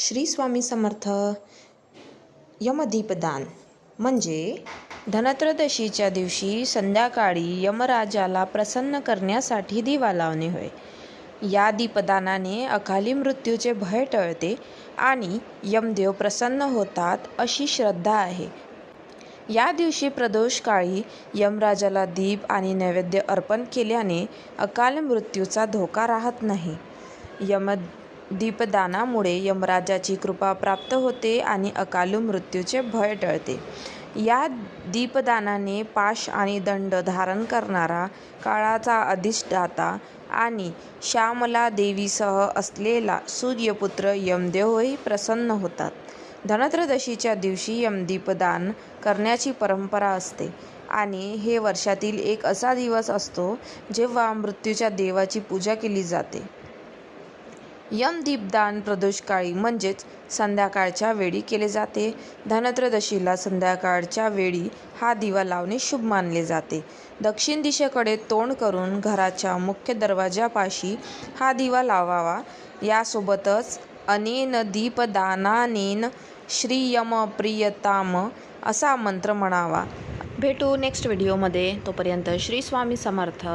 श्री स्वामी समर्थ यमदीपदान. म्हणजे धनत्रयोदशीच्या दिवशी संध्याकाळी यमराजाला प्रसन्न करण्यासाठी दिवा लावणे होय. या दीपदानाने अकाली मृत्यूचे भय टळते आणि यमदेव प्रसन्न होतात अशी श्रद्धा आहे. या दिवशी प्रदोषकाळी यमराजाला दीप आणि नैवेद्य अर्पण केल्याने अकाल मृत्यूचा धोका राहत नाही. यम दीपदानामुळे यमराजाची कृपा प्राप्त होते आणि अकालू मृत्यूचे भय टळते. या दीपदानाने पाश आणि दंड धारण करणारा काळाचा अधिष्ठाता आणि श्यामला देवीसह असलेला सूर्यपुत्र यमदेवही प्रसन्न होतात. धनत्रदशीच्या दिवशी यमदीपदान करण्याची परंपरा असते आणि हे वर्षातील एक असा दिवस असतो जेव्हा मृत्यूच्या देवाची पूजा केली जाते. यमदीपदान प्रदोषकाळी म्हणजेच संध्याकाळच्या वेळी केले जाते. धनत्रदशीला संध्याकाळच्या वेळी हा दिवा लावणे शुभ मानले जाते. दक्षिण दिशेकडे तोंड करून घराच्या मुख्य दरवाजापाशी हा दिवा लावावा. यासोबतच अनेन दीपदानानेन श्रीयमप्रियताम असा मंत्र म्हणावा. भेटू नेक्स्ट व्हिडिओमध्ये. तोपर्यंत श्री स्वामी समर्थ.